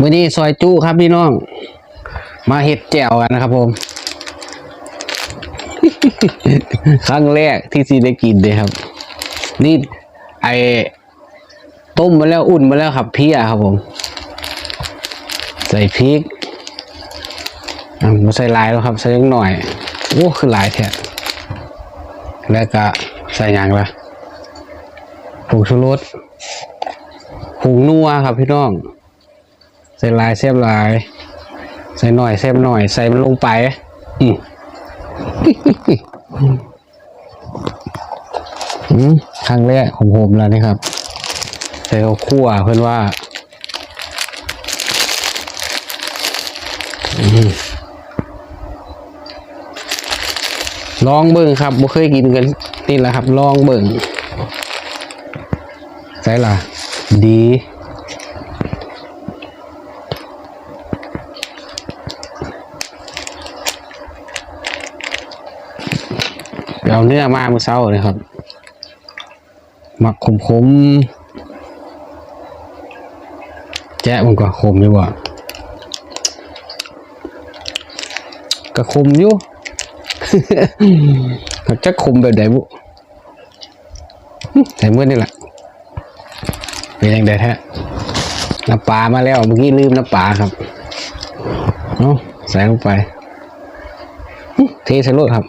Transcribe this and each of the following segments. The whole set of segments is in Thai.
มื้อนี้ซอยจุครับพี่น้อง มาเฮ็ดแจ่วกันนะครับ ผม ครั้งแรกที่ซีได้กินเลยครับ นี่ไอต้มมาแล้วอุ่นมาแล้วครับเพียครับผม ใส่พริกอะมาใส่ลายแล้วครับ ใส่เล็กหน่อยโอ้คือลายแท้แล้วก็ใส่ยังละผงชูรสผงนัวครับพี่น้อง ใส่ลายแซ่บลาย ใส่หน่อยแซ่บหน่อย ใส่มันลงไปอืมครั้งแรกของผมแล้วนี่ครับ ใส่ข้าวคั่วเพื่อนว่าลองเบิ่งครับบ่เคยกินกันนี่แหละครับ ลองเบิ่งใช่ล่ะดี เดี๋ยวเอาเนื้อมาเมื่อเช้าเลยครับมักขมขมแจ๊มันก็ขมอยู่บ่ก็ขมอยู่จะขมแบบไหนบุใส่เมื่อนี่แหละเป็นยังไงแท้น้ำปลามาแล้วเมื่อกี้ลืมน้ำปลาครับเนาะใส่ลงไปเทใส่รถครับ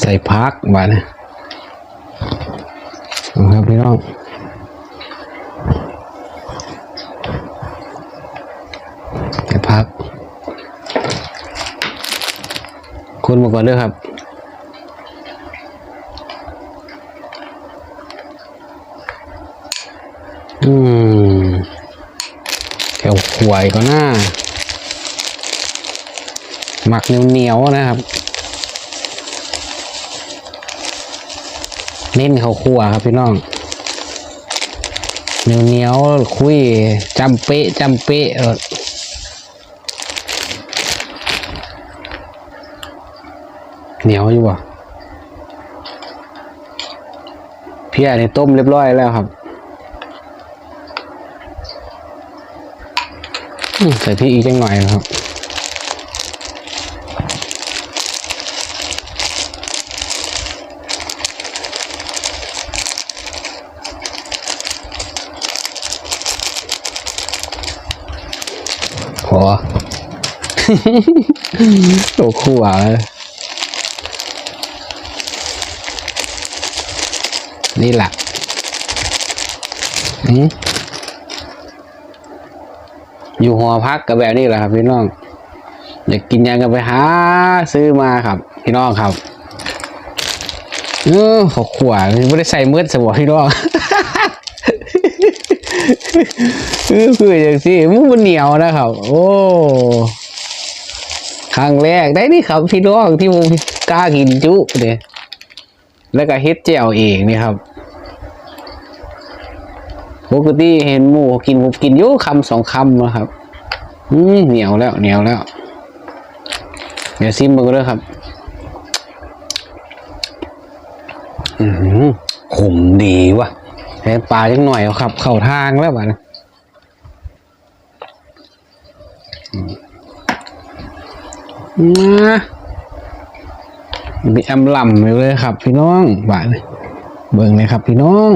ใส่พักบ้านะเอาครับพี่น้องใส่พัก คุณมาก่อนด้วยครับอืมแถวขวายก็น่า หมักเหนียวๆนะครับ เน้นข้าวคั่วครับพี่น้องเหนียวเหนียวๆคุยจำเป๊ะจำเป๊ะเออเหนียวอยู่บ่เพียนี่ต้มเรียบร้อยแล้วครับใส่พริกอีกจังหน่อยนะครับ พอโอ้คู่อะนี่แหละอืมอยู่หอพักกับแบบนี้แหละครับ พี่น้อง อยากกินยังก็ไปหาซื้อมาครับ พี่น้องครับ เออขอขวาไม่ได้ใส่มืดสบอพี่น้อง เออคืออย่างสิมันเหนียวนะครับ โอ้ครั้งแรกได้นี่ครับพี่น้องที่ผมกล้ากินจุเนี่ยแล้วก็เฮ็ดแจ่วเองนี่ครับปกติเห็นหมูกินผมกินยุ่คำสองคำนะครับอืมเหนียวแล้วเหนียวแล้ว เดี๋ยวซิมมือด้วยครับ อือหือขมดีว่ะแทนปลาจังหน่อยครับ เข้าทางแล้วบ้านะ มามีแอมลำอยู่เลยครับ พี่น้องบานเบิ่งเลยครับพี่น้อง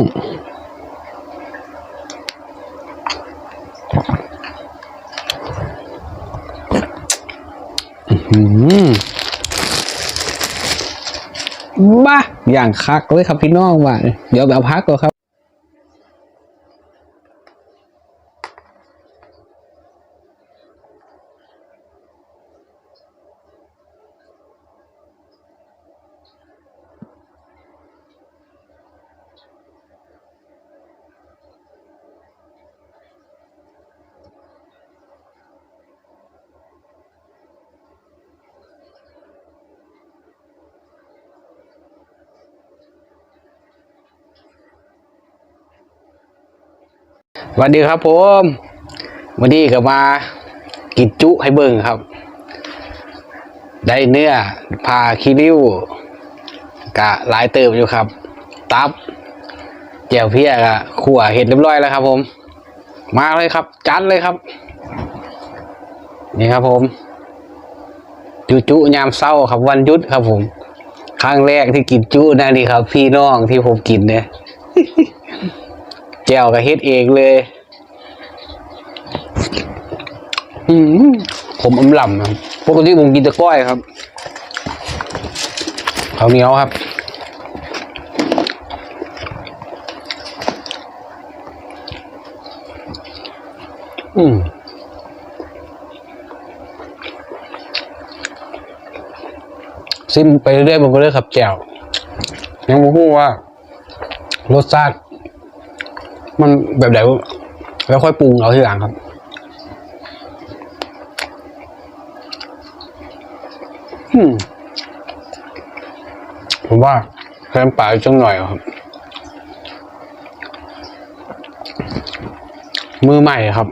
บ้าอย่างคักเลยครับพี่น้องบ้าเดี๋ยวไปเอาพักก่อนครับ วัสดีครับผมวันนี้ก็มากินจุให้เบิ่งครับ ได้เนื้อพาคิริวกะหลายเติบอยู่ครับ ตับแจ่วเพี้ยกะขั่วเห็ดเรียบร้อยแล้วครับ ผม มาเลยครับ จัดเลยครับ นี่ครับผม จุจุยามเศร้าครับ วันยุดครับ ผม ครั้งแรกที่กินจุนะนี่ครับ พี่น้องที่ผมกินเนี่ยแจ่วกับเฮ็ดเองเลย อืมผมอำลำครับปกติผมกินแต่ก้อยครับข้าวเหนียวครับอืมซิมไปเรื่อยๆผมก็เลยขับแจวยังไม่พูดว่ารสชาติมันแบบไหนแล้วค่อยปรุงเอาทีหลังครับ อืม ผมว่าแค่ปลาจังหน่อยครับ มือใหม่ครับ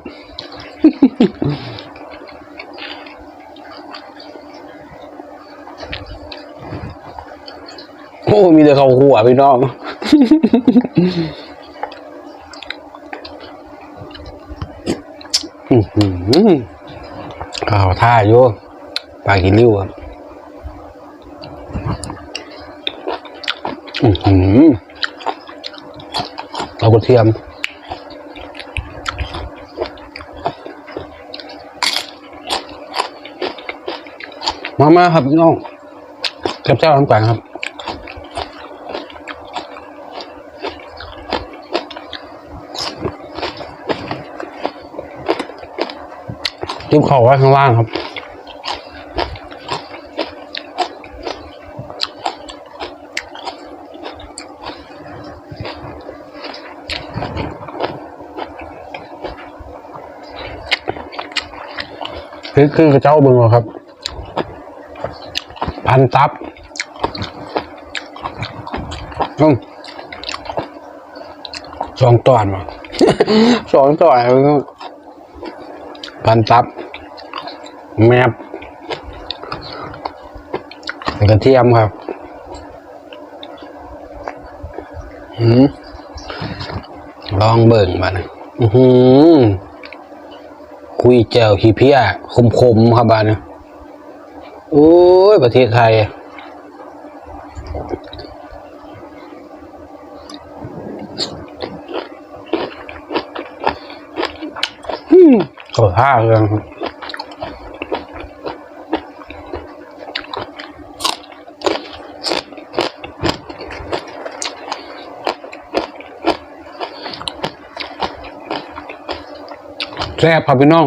โอ้ มีแต่เขาหัวพี่น้องอื้อหือข้าวท่าโย่ปลากินริ้วครับ อือหือ เอากระเทียม มามาครับพี่น้องกับเจ้าน้ำแกงครับจิ้มเข่าไว้ข้างล่างครับ คือคือกระเจ้าเบึงเหรอครับ พันตับอืมสองตอนมาสองตอนพันตับแมบกระเทียมครับอืมลองเบิ่งมานะอือหือคุ ยแจวขี้เพียคมๆครับบ้านนะโอ้ย ประเทศไทย อืมขอท่าเลยครับแซ่บครับพี่น้อง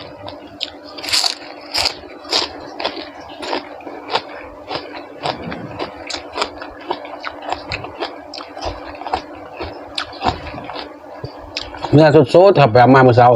เนื้อสดๆครับแบบมาเมื่อเช้า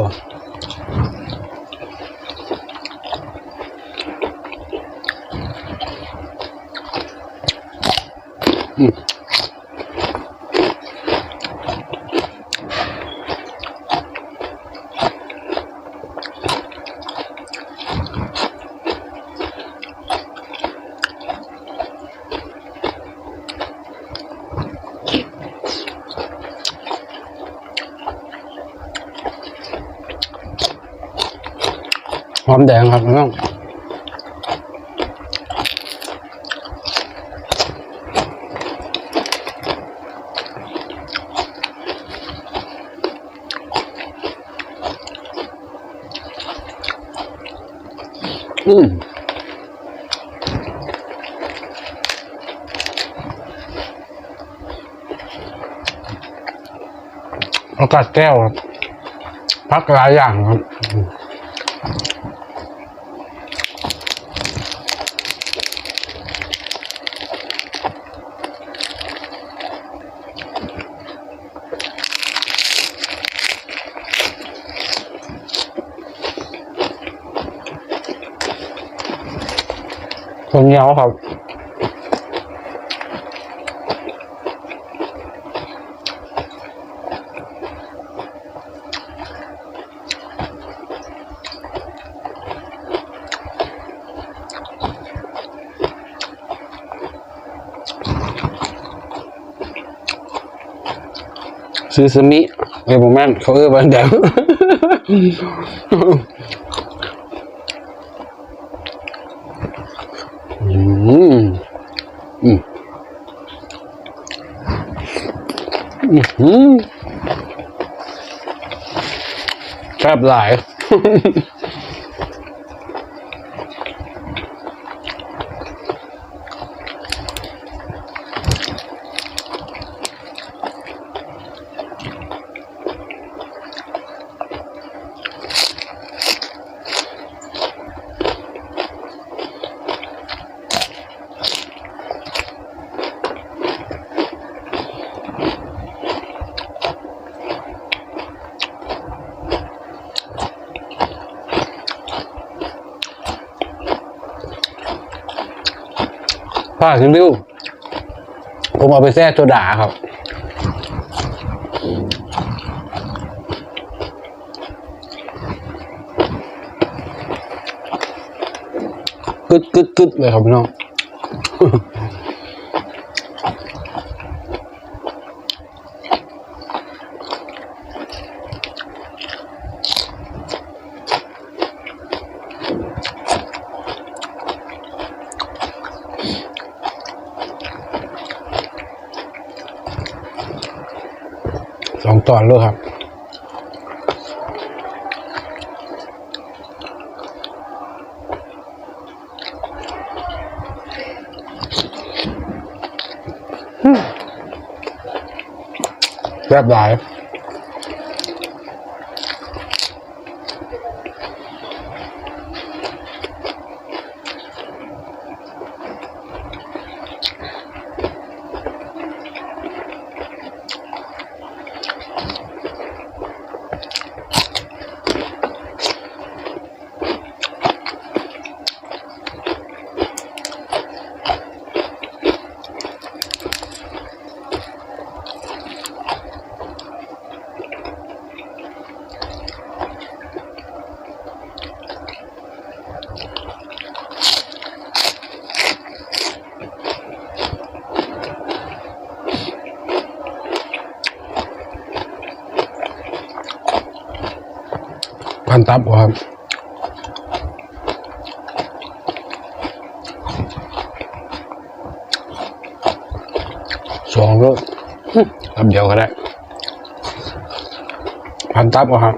หอมแดงครับน้องอืมอากาศแก้วครับพักหลายอย่างครับ คนเหนียวครับซื้อซมิเอ้ยผมแม่นเขาเออบันเดียว อืมอืมอืม แซ่บหลาย ผ้าคิริ้วผมเอาไปแซ่โซดาครับ กึดกึดกึดเลยครับพี่น้อง ตอนเลยครับแบบหลาย พัน ตับบ่ครับสองก็ตับเดียวก็ได้พันตับบ่ครับ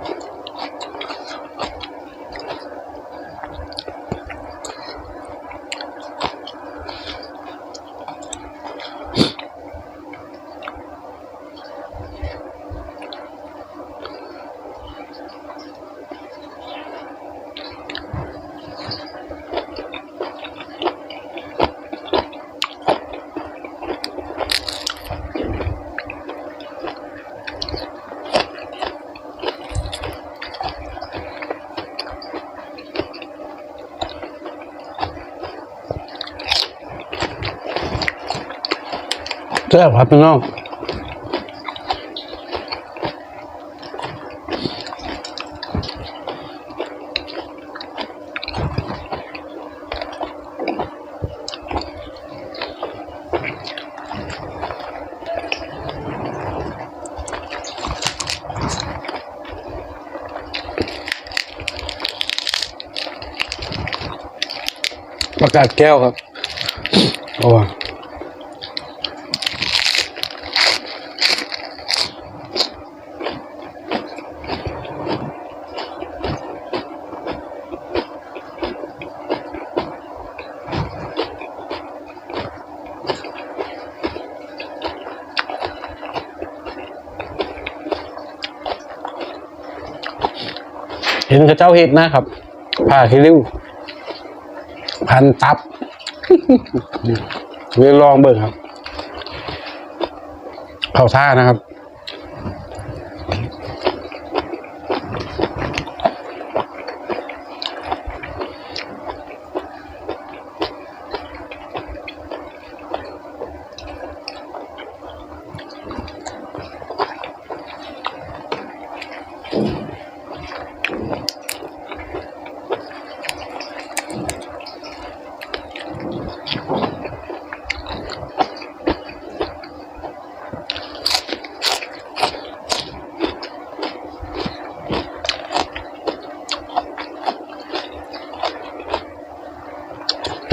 แซ่บครับพี่น้องประกาศแก้วครับโอ้เห็นกระเจ้าเห็ดนะครับผ่าคิริ้วพันตับเรียลองเบิ่งครับ เข่าท่านะครับ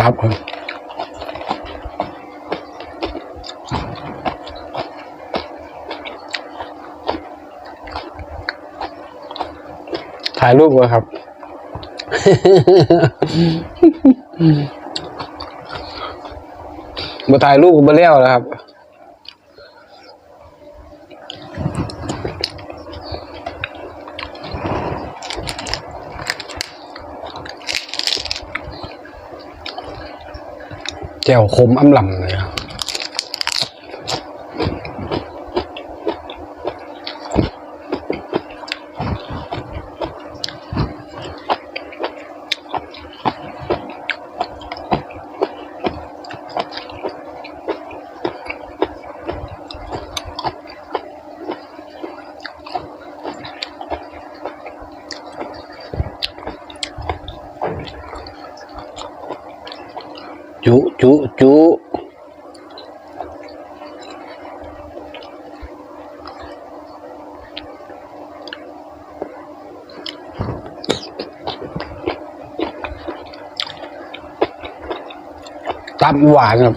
ตับครับถ่ายรูปไว้ครับ มาถ่ายรูปมาเลี้ยวแล้วครับ แจ่วคมอ้ำลำเลยครับจุจุจุตับ หวานครับ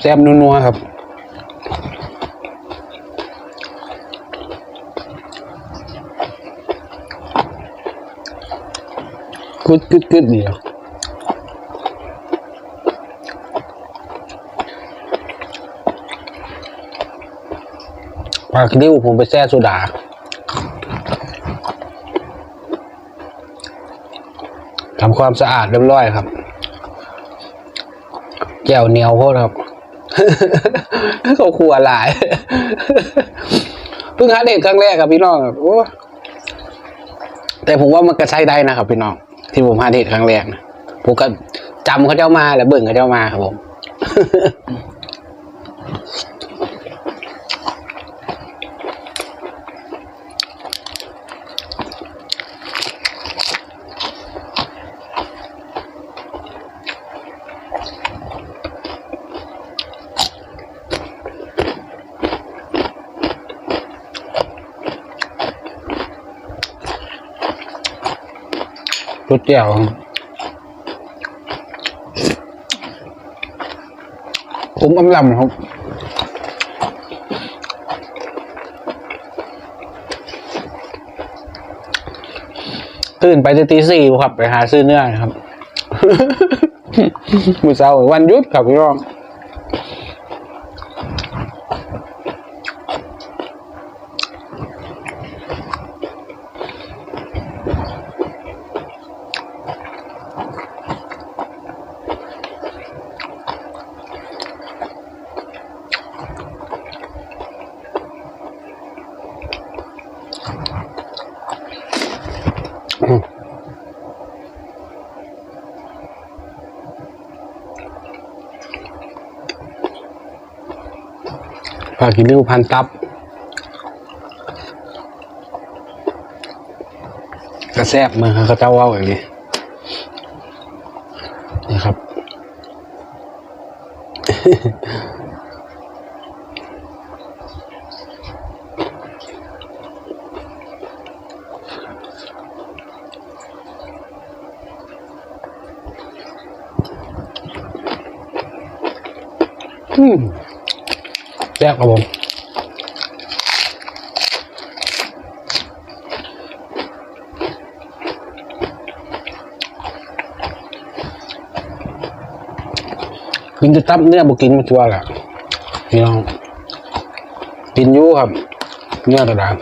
แซ่บๆนัวๆครับกึดกึดกึดเดียวปลากริ้วผมไปแช่โซดาทำความสะอาดเรียบร้อยครับแก้วเหนียวโพดครับ เขาขัวหลายเพิ่งหาเด็กครั้งแรกครับพี่น้องครับโอ้แต่ผมว่ามันก็ใช้ได้นะครับพี่น้อง ที่ผมหาเด็กครั้งแรกนะผมก็จำเขาเจ้ามาแล้วเบิ่งเขาเจ้ามาครับผม รสเจียวผมอำลำครับตื่นไปตีสี่ครับ ไปหาซื้อเนื้อครับ มือเช้าวันหยุดครับพี่น้องากิริ้วพันตับกระแซบมือเขาเจ้าว่าอย่างนี้นี่ครับ อืม แซ่บครับผมกินจะตับเนื้อบุกินมาชัวร์แหละพี่น้องกินอยู่ครับ เนื้อตะดาษ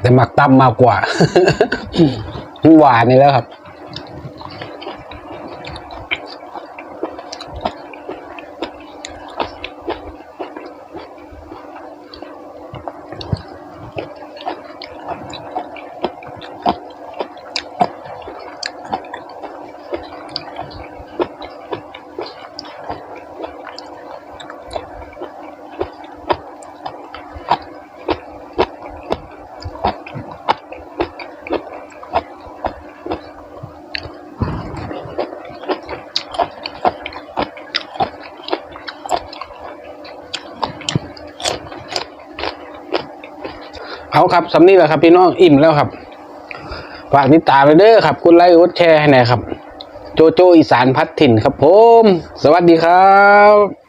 แต่หมักตับมากกว่าหวานนี่แล้วครับ เอาครับสำนี้แหละครับ พี่น้องอิ่มแล้วครับฝากติดตามไปเด้อครับคุณไลค์กดแชร์ให้หน่อยครับ โจโจอีสานพัดถิ่นครับผม สวัสดีครับ